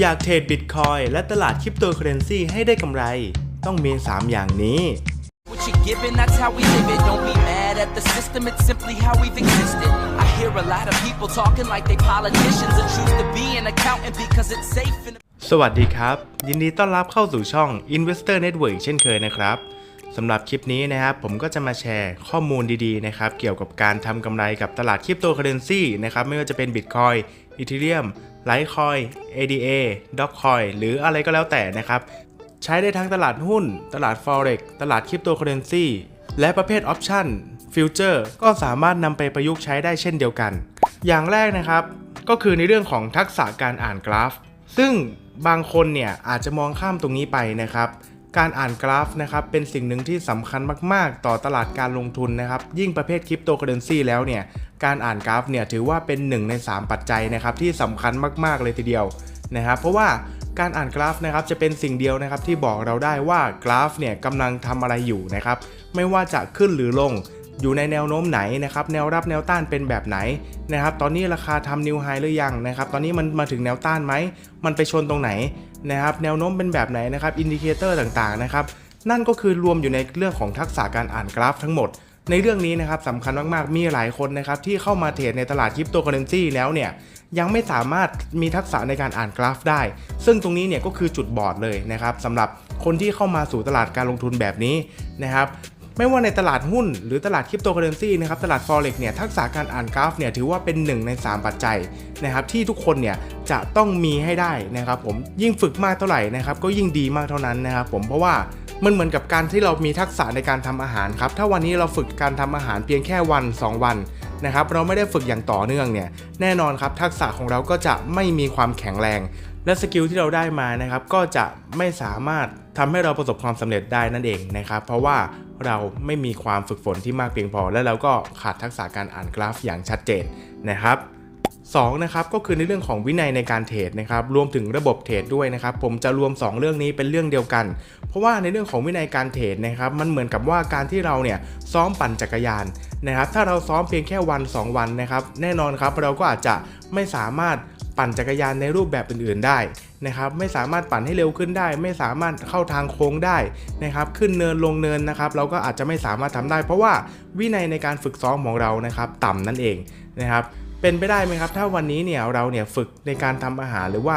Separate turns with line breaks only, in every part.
อยากเทรดบิตคอยและตลาดคริปโตเคอเรนซีให้ได้กำไร ต้องมี 3 อย่างนี้
What you giving, that's how we live it. Don't be mad at the system, it's simply how we've existed. I hear a lot of people talking like they politicians and choose to be an accountant because it's safe and
สวัสดีครับ ยินดีต้อนรับเข้าสู่ช่อง Investor Network เช่นเคยนะครับสำหรับคลิปนี้นะครับผมก็จะมาแชร์ข้อมูลดีๆนะครับเกี่ยวกับการทำกำไรกับตลาดคริปโตเคอเรนซีนะครับไม่ว่าจะเป็น Bitcoin Ethereum Litecoin ADA Dogecoin หรืออะไรก็แล้วแต่นะครับ ใช้ได้ทั้งตลาดหุ้น ตลาด Forex ตลาดคริปโตเคอเรนซีและประเภทออปชั่นฟิวเจอร์ก็สามารถนำไปประยุกต์ใช้ได้เช่นเดียวกัน อย่างแรกนะครับ ก็คือในเรื่องของทักษะการอ่านกราฟ ซึ่งบางคนเนี่ยอาจจะมองข้ามตรงนี้ไปนะครับ การอ่านกราฟนะครับเป็นสิ่งหนึ่งที่สำคัญมาก ๆ ต่อตลาดการลงทุนนะครับยิ่งประเภทคริปโตเคอเรนซีแล้วเนี่ยการอ่านกราฟเนี่ยถือว่าเป็นหนึ่งใน 3 ปัจจัยนะครับที่สำคัญมาก ๆ เลยทีเดียวนะครับเพราะว่าการอ่านกราฟนะครับจะเป็นสิ่งเดียวนะครับที่บอกเราได้ว่ากราฟเนี่ยกำลังทำอะไรอยู่นะครับไม่ว่าจะขึ้นหรือลง อยู่ในแนวโน้มไหนนะครับแนวรับแนวต้านเป็นแบบไหนนะครับตอนนี้ราคาทำนิวไฮหรือยังนะครับตอนนี้มันมาถึงแนวต้านไหมมันไปชนตรงไหนนะครับแนวโน้มเป็นแบบไหนนะครับอินดิเคเตอร์ต่างๆนะครับนั่นก็คือรวมอยู่ในเรื่องของทักษะการอ่านกราฟทั้งหมด ในเรื่องนี้นะครับสำคัญมากๆมีหลายคนนะครับที่เข้ามาเทรดในตลาดคริปโตเคอเรนซีแล้วเนี่ยยังไม่สามารถมีทักษะในการอ่านกราฟได้ ซึ่งตรงนี้เนี่ยก็คือจุดบอดเลยนะครับสำหรับคนที่เข้ามาสู่ตลาดการลงทุนแบบนี้นะครับ ไม่ว่าในตลาดหุ้นหรือตลาดคริปโตเคอเรนซีนะครับตลาด forex เนี่ยทักษะการอ่านกราฟเนี่ยถือว่าเป็นหนึ่งใน 3 ปัจจัยนะครับที่ทุกคนเนี่ยจะต้องมีให้ได้นะครับผมยิ่งฝึกมากเท่าไหร่นะครับก็ยิ่งดีมากเท่านั้นนะครับผมเพราะว่ามันเหมือนกับการที่เรามีทักษะในการทำอาหารครับถ้าวันนี้เราฝึกการทำอาหารเพียงแค่วัน 2 วันนะครับเราไม่ได้ฝึกอย่างต่อเนื่องเนี่ยแน่นอนครับทักษะของเราก็จะไม่มีความแข็งแรง และสกิลที่เราได้มานะครับก็จะไม่สามารถ ทำให้เราประสบความสำเร็จได้นั่นเองนะครับ เพราะว่าเราไม่มีความฝึกฝนที่มากเพียงพอ และเราก็ขาดทักษะการอ่านกราฟอย่างชัดเจนนะครับ2นะครับก็คือในเรื่องของวินัยในการเทรดนะครับรวมถึงระบบเทรดด้วยนะครับผมจะรวม 2 เรื่องนี้เป็นเรื่องเดียวกัน เพราะว่าในเรื่องของวินัยการเทรดนะครับมันเหมือนกับว่าการที่เราเนี่ยซ้อมปั่นจักรยานนะครับถ้าเราซ้อมเพียงแค่วัน 2 วันนะครับแน่นอนครับเราก็อาจจะไม่สามารถ ปั่นจักรยานในรูปแบบอื่นๆได้นะครับไม่สามารถปั่นให้เร็วขึ้นได้ ไม่สามารถเข้าทางโค้งได้นะครับขึ้นเนินลงเนินนะครับเราก็อาจจะไม่สามารถทำได้ เพราะว่าวินัยในการฝึกซ้อมของเรานะครับต่ำนั่นเองนะครับเป็นไปได้ไหมครับ ถ้าวันนี้เนี่ยเราเนี่ยฝึกในการทำอาหารหรือว่า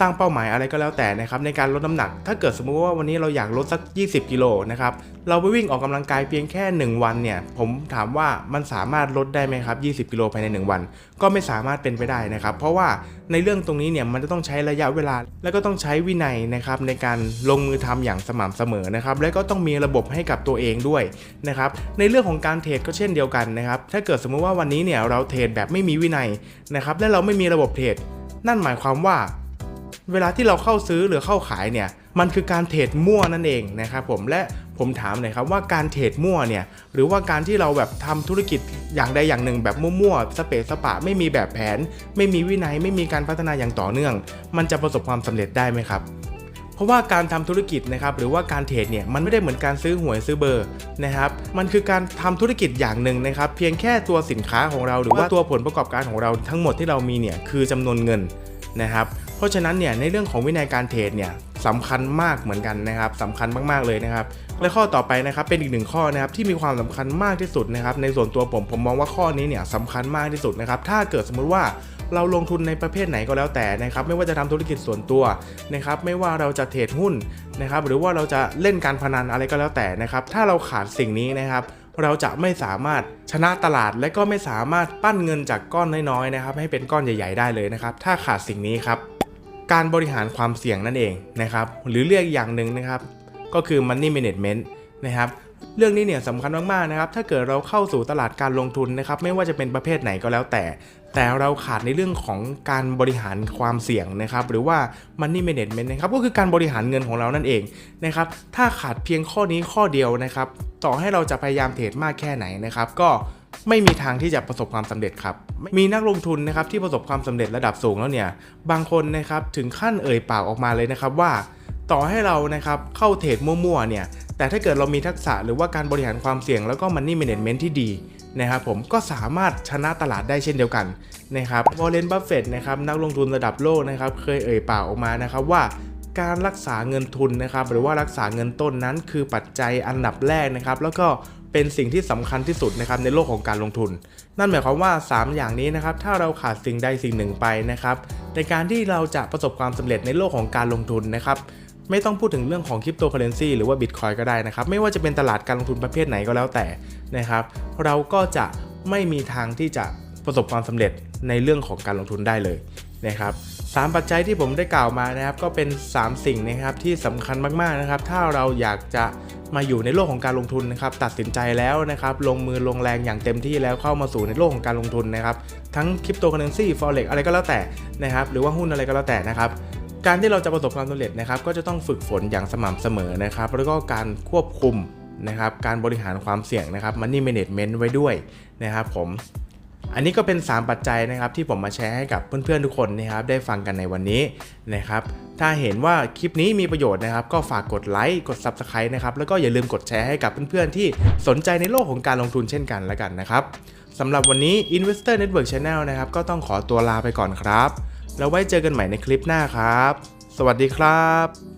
ตั้งเป้าหมายอะไรก็แล้วแต่นะครับในการลดน้ำหนัก ถ้าเกิดสมมุติว่าวันนี้เราอยากลดสัก 20 กิโลนะครับเราไปวิ่งออกกำลังกายเพียงแค่ 1 วันเนี่ยผมถามว่ามันสามารถลดได้ไหมครับ 20 กิโลภายใน 1 วัน ก็ไม่สามารถเป็นไปได้นะครับ เพราะว่าในเรื่องตรงนี้เนี่ยมันจะต้องใช้ระยะเวลา แล้วก็ต้องใช้วินัยนะครับในการลงมือทำอย่างสม่ำเสมอนะครับและก็ต้องมีระบบให้กับตัวเองด้วยนะครับในเรื่องของการเทรดก็เช่นเดียวกันนะครับถ้าเกิดสมมุติว่าวันนี้เนี่ยเราเทรดแบบไม่มีวินัยนะครับและเราไม่มีระบบเทรดนั่นหมายความว่า เวลาที่เราเข้าซื้อหรือเข้าขายเนี่ยมันคือการเทรดมั่วนั่นเองนะครับผมและผมถามหน่อยครับว่าการเทรดมั่วเนี่ยหรือว่าการที่เราแบบทำธุรกิจอย่างใดอย่างหนึ่งแบบมั่วๆสเปซสปะ ไม่มีแบบแผน ไม่มีวินัยไม่มีการพัฒนาอย่างต่อเนื่อง มันจะประสบความสำเร็จได้ไหมครับเพราะว่าการทำธุรกิจนะครับหรือว่าการเทรดเนี่ยมันไม่ได้เหมือนการซื้อหวยซื้อเบอร์นะครับมันคือการทำธุรกิจอย่างหนึ่งนะครับเพียงแค่ตัวสินค้าของเราหรือว่าตัวผลประกอบการของเราทั้งหมดที่เรามีเนี่ยคือจำนวนเงินนะครับ เพราะฉะนั้นเนี่ยในเรื่องของวินัยการเทรดเนี่ยสำคัญมากเหมือนกันนะครับสำคัญมากๆเลยนะครับและข้อต่อไปนะครับเป็นอีกหนึ่งข้อนะครับที่มีความสำคัญมากที่สุดนะครับในส่วนตัวผมผมมองว่าข้อนี้เนี่ยสำคัญมากที่สุดนะครับถ้าเกิดสมมุติว่าเราลงทุนในประเภทไหนก็แล้วแต่นะครับไม่ว่าจะทำธุรกิจส่วนตัวนะครับไม่ว่าเราจะเทรดหุ้นนะครับหรือว่าเราจะเล่นการพนันอะไรก็แล้วแต่นะครับถ้าเราขาดสิ่งนี้นะครับเราจะไม่สามารถชนะตลาดและก็ไม่สามารถปั้นเงินจากก้อนน้อยๆนะครับให้เป็นก้อนใหญ่ ๆ ได้เลยนะครับถ้าขาดสิ่งนี้ครับ การบริหารความเสี่ยงนั่นเองนะครับหรือเรียกอย่างหนึ่งนะครับ ก็คือ money management นะครับเรื่องนี้เนี่ยสำคัญมากๆนะครับ ถ้าเกิดเราเข้าสู่ตลาดการลงทุนนะครับ ไม่ว่าจะเป็นประเภทไหนก็แล้วแต่ แต่เราขาดในเรื่องของการบริหารความเสี่ยงนะครับ หรือว่า money management นะครับ ก็คือการบริหารเงินของเรานั่นเองนะครับ ถ้าขาดเพียงข้อนี้ข้อเดียวนะครับ ต่อให้เราจะพยายามเทรดมากแค่ไหนนะครับ ก็ ไม่มีทางที่จะประสบความสำเร็จครับ มีนักลงทุนนะครับที่ประสบความสำเร็จระดับสูงแล้วเนี่ย บางคนนะครับถึงขั้นเอ่ยปากออกมาเลยนะครับว่า ต่อให้เรานะครับเข้าเทรดมั่วๆเนี่ย แต่ถ้าเกิดเรามีทักษะหรือว่าการบริหารความเสี่ยงแล้วก็มันนี่ management ที่ดีนะครับผมก็สามารถชนะตลาดได้เช่นเดียวกันนะครับวอลเลนบัฟเฟตนะครับนักลงทุนระดับโลกนะครับเคยเอ่ยปากออกมานะครับว่าการรักษาเงินทุนนะครับหรือว่ารักษาเงินต้นนั้นคือปัจจัยอันดับแรกนะครับ แล้วก็ เป็นสิ่งที่สำคัญที่สุดนะครับในโลกของการลงทุน นั่นหมายความว่า 3 อย่างนี้นะครับถ้าเราขาดสิ่งใดสิ่งหนึ่งไปนะครับในการที่เราจะประสบความสำเร็จในโลกของการลงทุนนะครับไม่ต้องพูดถึงเรื่องของคริปโตเคอเรนซีหรือว่าบิตคอยก็ได้นะครับ ไม่ว่าจะเป็นตลาดการลงทุนประเภทไหนก็แล้วแต่นะครับ เราก็จะไม่มีทางที่จะประสบความสำเร็จในเรื่องของการลงทุนได้เลยนะครับ สามปัจจัยที่ผมได้กล่าวมานะครับก็เป็น 3 สิ่งนะครับที่สำคัญมากๆนะครับ ถ้าเราอยากจะมาอยู่ในโลกของการลงทุนนะครับตัดสินใจแล้วนะครับลงมือลงแรงอย่างเต็มที่แล้วเข้ามาสู่ในโลกของการลงทุนนะครับทั้งคริปโตเคอเรนซีฟอเร็กอะไรก็แล้วแต่นะครับหรือว่าหุ้นอะไรก็แล้วแต่นะครับการที่เราจะประสบความสำเร็จนะครับก็จะต้องฝึกฝนอย่างสม่ำเสมอนะครับแล้วก็การควบคุมนะครับการบริหารความเสี่ยงนะครับ Money Management ไว้ด้วยนะครับผม อันนี้ก็เป็น 3 ปัจจัยนะครับที่ผมมาแชร์ให้กับเพื่อนๆทุกคนนะครับได้ฟังกันในวันนี้นะครับถ้าเห็นว่าคลิปนี้มีประโยชน์นะครับ ก็ฝากกดไลค์กด Subscribe นะครับแล้วก็อย่าลืมกดแชร์ให้กับเพื่อนๆที่สนใจในโลกของการลงทุนเช่นกันแล้วกันนะครับสำหรับวันนี้ Investor Network Channel นะครับก็ต้องขอตัวลาไปก่อนครับ แล้วไว้เจอกันใหม่ในคลิปหน้าครับ สวัสดีครับ